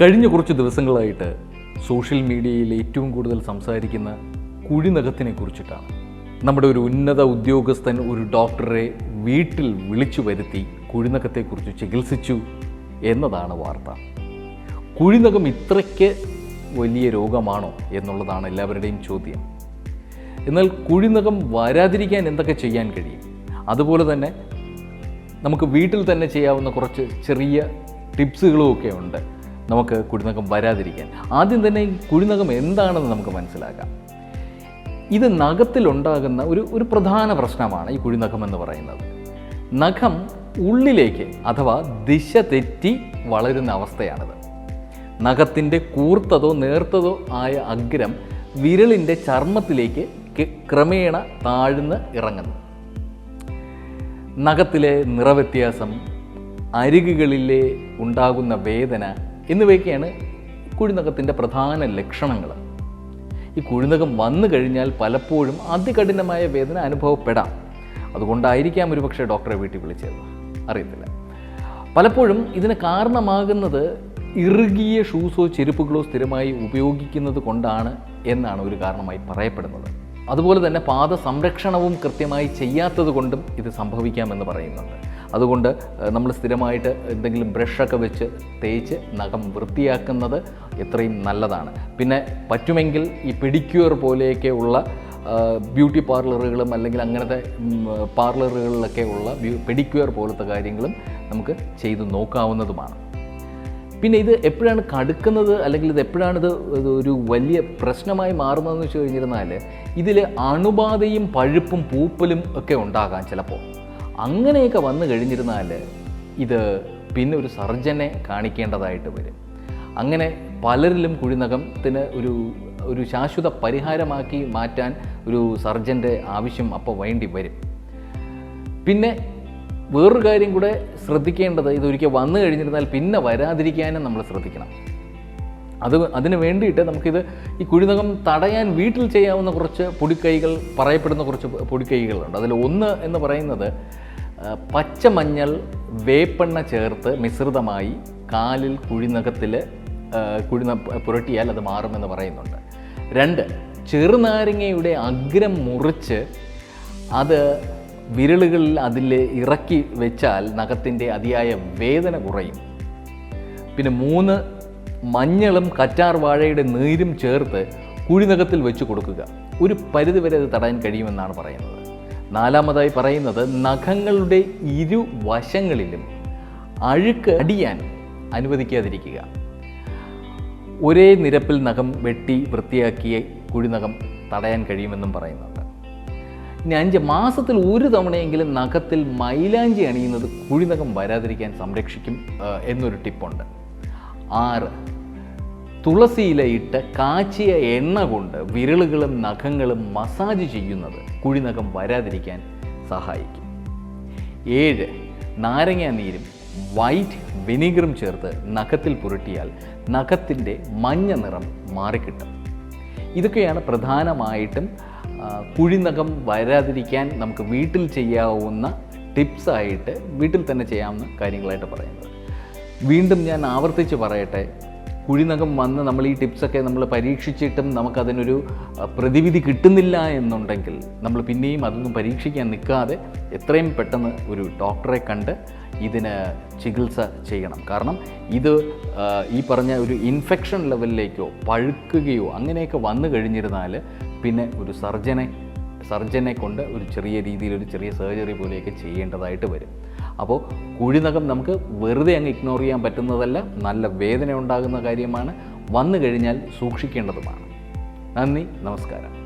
കഴിഞ്ഞ കുറച്ച് ദിവസങ്ങളായിട്ട് സോഷ്യൽ മീഡിയയിൽ ഏറ്റവും കൂടുതൽ സംസാരിക്കുന്ന കുഴിനഖത്തിനെ കുറിച്ചിട്ടാണ്. നമ്മുടെ ഒരു ഉന്നത ഉദ്യോഗസ്ഥൻ ഒരു ഡോക്ടറെ വീട്ടിൽ വിളിച്ചു വരുത്തി കുഴിനഖത്തെക്കുറിച്ച് ചികിത്സിച്ചു എന്നതാണ് വാർത്ത. കുഴിനഖം ഇത്രയ്ക്ക് വലിയ രോഗമാണോ എന്നുള്ളതാണ് എല്ലാവരുടെയും ചോദ്യം. എന്നാൽ കുഴിനഖം വരാതിരിക്കാൻ എന്തൊക്കെ ചെയ്യാൻ കഴിയും? അതുപോലെ തന്നെ നമുക്ക് വീട്ടിൽ തന്നെ ചെയ്യാവുന്ന കുറച്ച് ചെറിയ ടിപ്സുകളും ഒക്കെ ഉണ്ട്. നമുക്ക് കുഴിനഖം വരാതിരിക്കാൻ. ആദ്യം തന്നെ ഈ കുഴിനഖം എന്താണെന്ന് നമുക്ക് മനസ്സിലാക്കാം. ഇത് നഖത്തിലുണ്ടാകുന്ന ഒരു ഒരു പ്രധാന പ്രശ്നമാണ് ഈ കുഴിനഖം എന്ന് പറയുന്നത്. നഖം ഉള്ളിലേക്ക് അഥവാ ദിശ തെറ്റി വളരുന്ന അവസ്ഥയാണിത്. നഖത്തിന്റെ കൂർത്തതോ നേർത്തതോ ആയ അഗ്രം വിരലിന്റെ ചർമ്മത്തിലേക്ക് ക്രമേണ താഴ്ന്ന് ഇറങ്ങുന്നു. നഖത്തിലെ നിറവ്യത്യാസം അരികുകളിലെ ഉണ്ടാകുന്ന വേദന എന്നിവയൊക്കെയാണ് കുഴിനഖത്തിന്റെ പ്രധാന ലക്ഷണങ്ങൾ. ഈ കുഴിനഖം വന്നു കഴിഞ്ഞാൽ പലപ്പോഴും അതികഠിനമായ വേദന അനുഭവപ്പെടാം. അതുകൊണ്ടായിരിക്കാം ഒരുപക്ഷെ ഡോക്ടറെ വീട്ടിൽ വിളിച്ചത്. അറിയത്തില്ല. പലപ്പോഴും ഇതിന് കാരണമാകുന്നത് ഇറുകിയ ഷൂസോ ചെരുപ്പുകളോ സ്ഥിരമായി ഉപയോഗിക്കുന്നത് കൊണ്ടാണ് എന്നാണ് ഒരു കാരണമായി പറയപ്പെടുന്നത്. അതുപോലെ തന്നെ പാദ സംരക്ഷണവും കൃത്യമായി ചെയ്യാത്തത് കൊണ്ടും ഇത് സംഭവിക്കാമെന്ന് പറയുന്നുണ്ട്. അതുകൊണ്ട് നമ്മൾ സ്ഥിരമായിട്ട് എന്തെങ്കിലും ബ്രഷൊക്കെ വെച്ച് തേച്ച് നഖം വൃത്തിയാക്കുന്നത് എത്രയും നല്ലതാണ്. പിന്നെ പറ്റുമെങ്കിൽ ഈ പെഡിക്യൂർ പോലെയൊക്കെ ഉള്ള ബ്യൂട്ടി പാർലറുകളും അല്ലെങ്കിൽ അങ്ങനത്തെ പാർലറുകളിലൊക്കെ ഉള്ള പെഡിക്യൂർ പോലത്തെ കാര്യങ്ങളും നമുക്ക് ചെയ്തു നോക്കാവുന്നതുമാണ്. പിന്നെ ഇത് എപ്പോഴാണ് കടുക്കുന്നത് അല്ലെങ്കിൽ ഇത് എപ്പോഴാണ് ഇത് ഒരു വലിയ പ്രശ്നമായി മാറുന്നതെന്ന് വെച്ച് കഴിഞ്ഞിരുന്നാൽ ഇതിൽ അണുബാധയും പഴുപ്പും പൂപ്പലും ഒക്കെ ഉണ്ടാകാം ചിലപ്പോൾ. അങ്ങനെയൊക്കെ വന്നു കഴിഞ്ഞിരുന്നാൽ ഇത് പിന്നെ ഒരു സർജനെ കാണിക്കേണ്ടതായിട്ട് വരും. അങ്ങനെ പലരിലും കുഴിനഖത്തിന് ഒരു ഒരു ശാശ്വത പരിഹാരമാക്കി മാറ്റാൻ ഒരു സർജന്റെ ആവശ്യം അപ്പോൾ വേണ്ടി വരും. പിന്നെ വേറൊരു കാര്യം കൂടെ ശ്രദ്ധിക്കേണ്ടത് ഇതൊരിക്കൽ വന്നു കഴിഞ്ഞിരുന്നാൽ പിന്നെ വരാതിരിക്കാനും നമ്മൾ ശ്രദ്ധിക്കണം. അത് അതിന് വേണ്ടിയിട്ട് നമുക്കിത് ഈ കുഴിനകം തടയാൻ വീട്ടിൽ ചെയ്യാവുന്ന കുറച്ച് പൊടിക്കൈകൾ പറയപ്പെടുന്ന കുറച്ച് പൊടിക്കൈകളുണ്ട്. അതിൽ ഒന്ന് എന്ന് പറയുന്നത് പച്ചമഞ്ഞൾ വേപ്പെണ്ണ ചേർത്ത് മിശ്രിതമായി കാലിൽ കുഴിനകത്തിൽ കുഴിന പുരട്ടിയാൽ അത് മാറുമെന്ന് പറയുന്നുണ്ട്. രണ്ട് ചെറുനാരങ്ങയുടെ അഗ്രം മുറിച്ച് അത് വിരലുകളിൽ അതിൽ ഇറക്കി വെച്ചാൽ നഖത്തിന്റെ അതിയായ വേദന കുറയും. പിന്നെ മൂന്ന് മഞ്ഞളും കറ്റാർ വാഴയുടെ നീരും ചേർത്ത് കുഴിനകത്തിൽ വെച്ച് കൊടുക്കുക. ഒരു പരിധിവരെ അത് തടയാൻ കഴിയുമെന്നാണ് പറയുന്നത്. നാലാമതായി പറയുന്നത് നഖങ്ങളുടെ ഇരുവശങ്ങളിലും അഴുക്ക് അടിയാൻ അനുവദിക്കാതിരിക്കുക. ഒരേ നിരപ്പിൽ നഖം വെട്ടി വൃത്തിയാക്കിയ കുഴിനഖം തടയാൻ കഴിയുമെന്നും പറയുന്നുണ്ട്. ഇനി അഞ്ച് മാസത്തിൽ ഒരു തവണയെങ്കിലും നഖത്തിൽ മൈലാഞ്ചി അണിയുന്നത് കുഴിനഖം വരാതിരിക്കാൻ സംരക്ഷിക്കും എന്നൊരു ടിപ്പുണ്ട്. ആറ് തുളസിയിലയിട്ട് കാച്ചിയ എണ്ണ കൊണ്ട് വിരലുകളും നഖങ്ങളും മസാജ് ചെയ്യുന്നത് കുഴിനഖം വരാതിരിക്കാൻ സഹായിക്കും. ഏഴ് നാരങ്ങ നീരും വൈറ്റ് വിനീഗറും ചേർത്ത് നഖത്തിൽ പുരട്ടിയാൽ നഖത്തിന്റെ മഞ്ഞ നിറം മാറിക്കിട്ടും. ഇതൊക്കെയാണ് പ്രധാനമായിട്ടും കുഴിനഖം വരാതിരിക്കാൻ നമുക്ക് വീട്ടിൽ ചെയ്യാവുന്ന ടിപ്സായിട്ട് വീട്ടിൽ തന്നെ ചെയ്യാവുന്ന കാര്യങ്ങളായിട്ട് പറയുന്നത്. വീണ്ടും ഞാൻ ആവർത്തിച്ച് പറയട്ടെ കുഴിനഖം വന്ന് നമ്മൾ ഈ ടിപ്സൊക്കെ നമ്മൾ പരീക്ഷിച്ചിട്ടും നമുക്കതിനൊരു പ്രതിവിധി കിട്ടുന്നില്ല എന്നുണ്ടെങ്കിൽ നമ്മൾ പിന്നെയും അതൊന്നും പരീക്ഷിക്കാൻ നിൽക്കാതെ എത്രയും പെട്ടെന്ന് ഒരു ഡോക്ടറെ കണ്ട് ഇതിന് ചികിത്സ ചെയ്യണം. കാരണം ഇത് ഈ പറഞ്ഞ ഒരു ഇൻഫെക്ഷൻ ലെവലിലേക്കോ പഴുക്കുകയോ അങ്ങനെയൊക്കെ വന്നു കഴിഞ്ഞിരുന്നാൽ പിന്നെ ഒരു സർജനെ സർജനെ കൊണ്ട് ഒരു ചെറിയ രീതിയിൽ ഒരു ചെറിയ സർജറി പോലെയൊക്കെ ചെയ്യേണ്ടതായിട്ട് വരും. അപ്പോൾ കുഴിനഖം നമുക്ക് വെറുതെ അങ്ങ് ഇഗ്നോർ ചെയ്യാൻ പറ്റുന്നതല്ല നല്ല വേദന ഉണ്ടാകുന്ന കാര്യമാണ്. വന്നു കഴിഞ്ഞാൽ സൂക്ഷിക്കേണ്ടതുമാണ്. നന്ദി നമസ്കാരം.